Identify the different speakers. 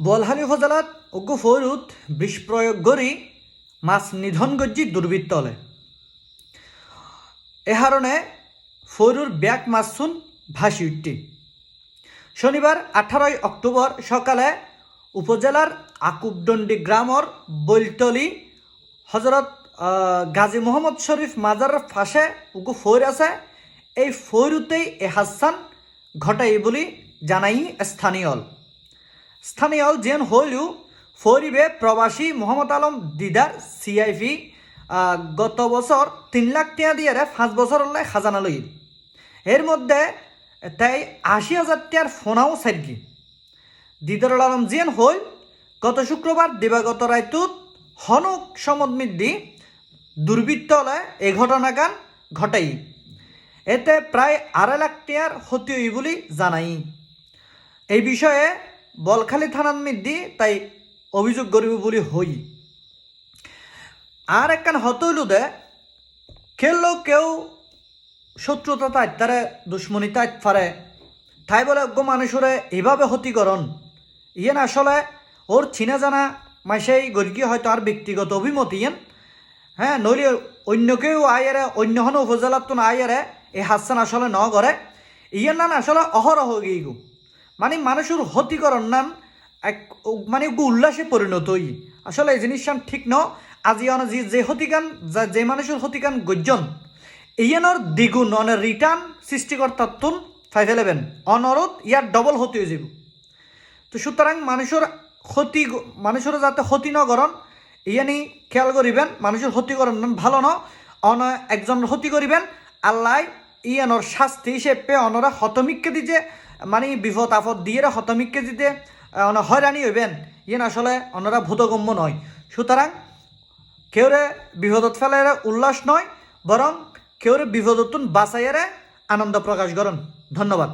Speaker 1: বলহালি উপজেলাত অজ্ঞ ফৈরুত, বিষ প্রয়োগ করি মাছ নিধন গজ্জি দুর্বৃত্ত হলে। এ হারণে ফৈরুর ব্যাগ ভাসি উঠটি। শনিবার আঠারোই অক্টোবর সকালে উপজেলার আকুবদণ্ডি গ্রামর বৈলতলি হজরত গাজী মোহাম্মদ শরীফ মাজারের ফাঁসে উকু ফৈর আছে, এই ফৈরুতেই এ হাসান ঘটাই বলি জানাই স্থানীয় স্থানীয় যেন হইলেও ফরিবে প্রবাসী মোহাম্মদ আলম দিদার সিআইভি গত বছর তিন লাখ টিয়া দিয়ে পাঁচ বছর হলে খাজানা লই এর মধ্যে তাই আশি হাজার টিয়ার ফোনাও সাইডকি দিদারুল আলম জিয়ান হল গত শুক্রবার দিবাগত রায়তুত হনক সমদমিদ্দি দুর্বৃত্ত হলে এই ঘটনাকান ঘটাই। এতে প্রায় আড়াই লাখ টিয়ার ক্ষতি হই বলে জানাই। এই বিষয়ে বলখালী থানার মধ্যে তাই অভিযোগ করিব বলে হই। আর একখান হতইলু দে খেললেও কেউ শত্রুতা তাই তারে, দুশ্মনী তাই ফারে। তাই বলে, অজ্ঞ মানুষরে এভাবে ক্ষতিকরণ ইয়েন আসলে ওর চিনা জানা মাসেই গরিকি হয়তো আর ব্যক্তিগত অভিমত ইয়েন। হ্যাঁ নইলে অন্য কেউ আয়ারে অন্য হন উপজেলার তো আয়ারে এই হাসান আসলে ন করে। ইয়ের নান আসলে অহরহ গিয়ে মানে মানুষের ক্ষতিকরণ নান এক মানে উল্লাসে পরিণত হই। আসলে এই জিনিসটা ঠিক ন? আজি অন যে যে ক্ষতিকান, যা- যে মানুষের ক্ষতিকান গজ্জন ইয়ানোর দ্বিগুণ অনে রিটার্ন সৃষ্টিকর্তার তুন ফাইভ ইলেভেন অনরত ইয়ার ডবল ক্ষতি হয়ে যাব তো সুতরাং মানুষের ক্ষতি মানুষের যাতে ক্ষতি ন করন, ইয়ানি খেয়াল করিবেন, মানুষের ক্ষতি করন ভালো ন? অন একজন ক্ষতি করিবেন, আল্লাহ ইয়ানোর শাস্তি হিসেবে অনরা হতমিককে দিতে মানে বিপদ আপদ দিয়ে হতমিককে দিতে হয়রানি হইবেন। ইয়েন আসলে অনরা ভূতগম্য নয়। সুতরাং কেউরে বিপদত ফেলাইরে উল্লাস নয়, বরং কেউরে বিপদতুন বাঁচাইয়ারে আনন্দ প্রকাশ করেন। ধন্যবাদ।